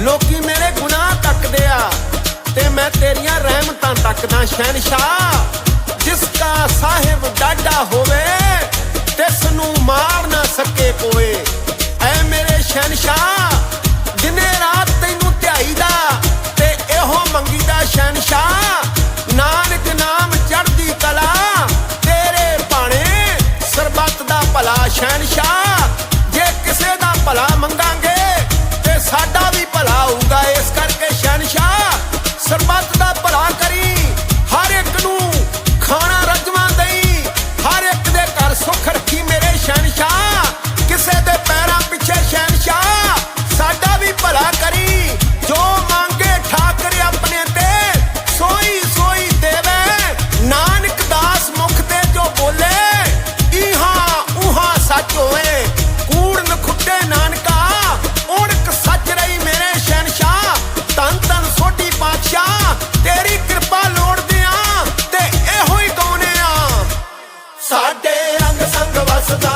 ਲੋਕੀ ਮੇਰੇ ਗੁਨਾਹ ਤੱਕਦੇ ਆ ਤੇ ਮੈਂ ਤੇਰੀਆਂ ਰਹਿਮਤਾਂ ਤੱਕਦਾ ਸ਼ਹਿਨशाह ਜਿਸ ਦਾ ਸਾਹਿਬ ਡਾਡਾ ਹੋਵੇ ਤਿਸ ਨੂੰ ਮਾਰ ਨਾ ਸਕੇ ਕੋਏ। ਐ ਮੇਰੇ ਸ਼ਹਿਨशाह ਜਿਨੇ ਰਾਤ ਤੈਨੂੰ ਧਿਆਈ ਦਾ ਤੇ ਇਹੋ ਮੰਗੀ ਦਾ ਸ਼ਹਿਨशाह ਨਾਨਕ ਨਾਮ ਚੜਦੀ ਕਲਾ, ਤੇਰੇ ਭਾਣੇ ਸਰਬੱਤ ਦਾ ਭਲਾ ਸ਼ਹਿਨशाह ਸਾਡੇ ਰੰਗ ਸੰਗ ਵਸਦਾ